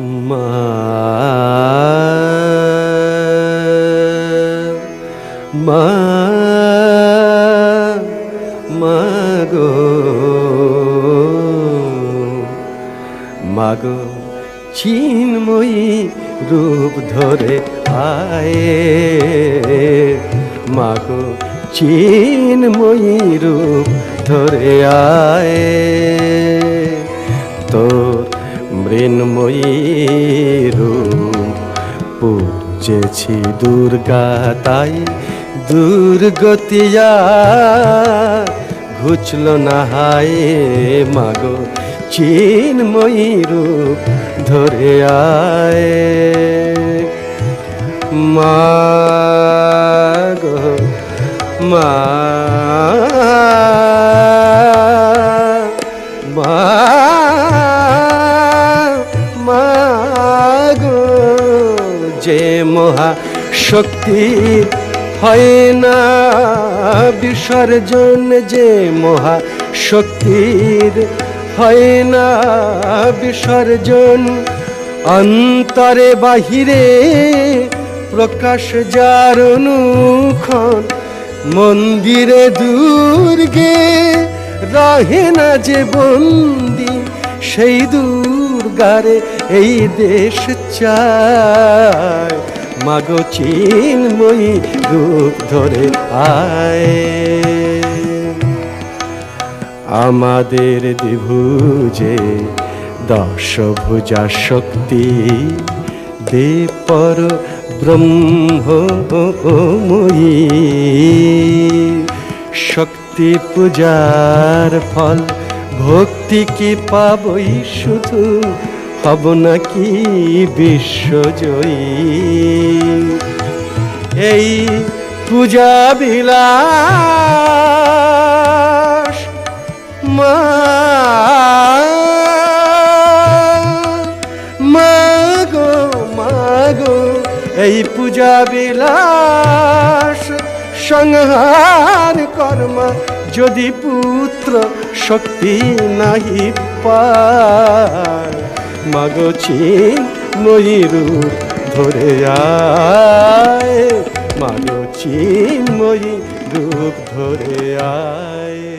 মা মাগো মাগো চিন্ময়ী রূপ ধরে আয়ে। মাগো চিন্ময়ী রূপ ধরে আয়ে। তোর মৃন্ময়ী পূজেছি দুর্গা তাই দুর্গতিয়া। ঘুচল না হায় মাগো চিন্ময়ী রূপ ধরে আয়। মাগো, মা মা। যে মহা শক্তি হয় না, বিসর্জন যে মহা শক্তির হয় না, বিসর্জন অন্তরে বাহিরে প্রকাশ যার অনুক্ষণ মন্দিরে দুর্গে রহে না যে বন্দি সেই দুর্গারে এই দেশ চায়। মাগো চিন্ময়ী রূপ ধরে আয়। আমাদের দিভুজে দশভুজা শক্তি দেপর ব্রহ্মময়ী শক্তি পূজার ফল, ভক্তি কি পাবই? শুধু হব নাকি বিশ্বজয়ী? এই পূজা বিলাস মা মাগো মাগো এই পূজা বিলাস সংহার কর্মা, যদি পুত্র শক্তি নাহি পায়। মাগো ময়ূর ধরে আয়। মাগো রূপ ধরে আয়।